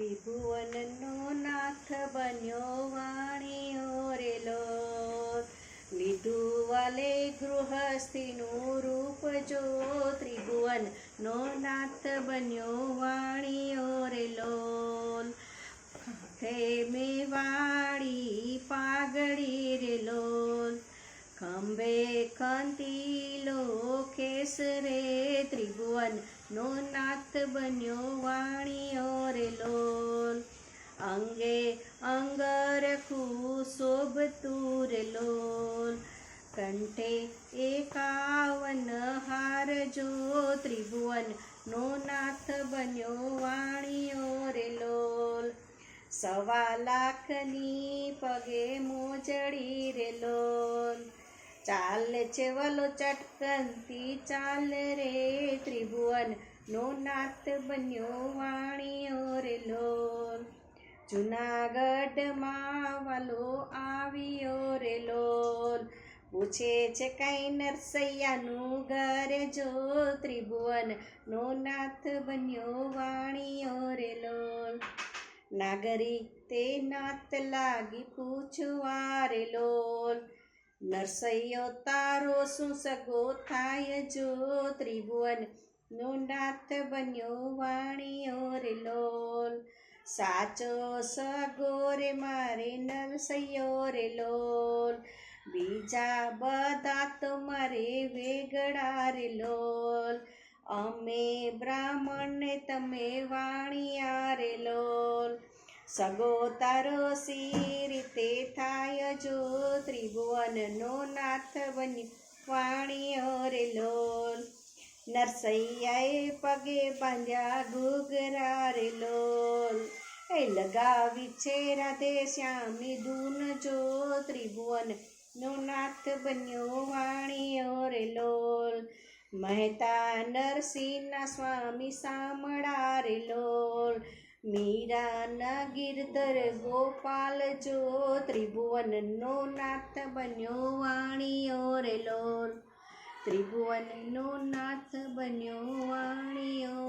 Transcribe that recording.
ત્રિભુવનનો નાથ બન્યો વાણીઓ ઓરેલો લીધું વાલે ગૃહસ્થીનું રૂપ જો ત્રિભુવન નો નાથ બન્યો વાણી ઓરેલો હે મેવાડી પાઘડી રે લોલ ખંભે ખંતીલો કેસ ત્રિભુવન નો નાથ બન્યો વાણીઓ રે લોલ. અંગે અંગરખું શોભતું રે લોલ. કંઠે એકાવન હાર જો ત્રિભુવન. નો નાથ બન્યો વાણીઓ રે લોલ. સવા લાખની પગે મોજડી રે લોલ. ચાલ છે વલો ચટકનથી ચાલ રે ત્રિભુવન. નો નાથ બન્યો વાણીઓ રે લોલ. જુનાગઢમાં વાલો આવ્યો રે લોલ. પૂછે છે કઈ નરસૈયાનું ઘરે જો ત્રિભુવન. નો નાથ બન્યો વાણીઓ રે લોલ. નાગરી તે નાત લાગી પૂછવા રે નરસૈયો તારો શું સગો થાય જો ત્રિભુવન. નો નાથ બન્યો વાણીઓ રે લોલ. સાચો સગો રે મારે નરસૈયો રે લોલ. બીજા બધા તો મારે વેગડા રે લોલ. અમે બ્રાહ્મણને તમે વાણિયા રે લોલ. સગો તારો સી રીતે થાય જો ત્રિભુવન નો નાથ બની વાણીઓ રે લોલ. નરસૈયાએ પગે બાંધ્યા ઘૂઘરા રે લોલ. એ લગાવી છે રાધે શ્યામની ધૂન જો ત્રિભુવન નો નાથ બન્યો વાણી રે લોલ. મહેતા નરસિંહના સ્વામી સામળા રે લોલ. મીરાના ગીરધર ગોપાલ જો ત્રિભુવન નો નાથ બન્યો વાણીઓ રે લોલ ત્રિભુવન નો નાથ બન્યો વાણીઓ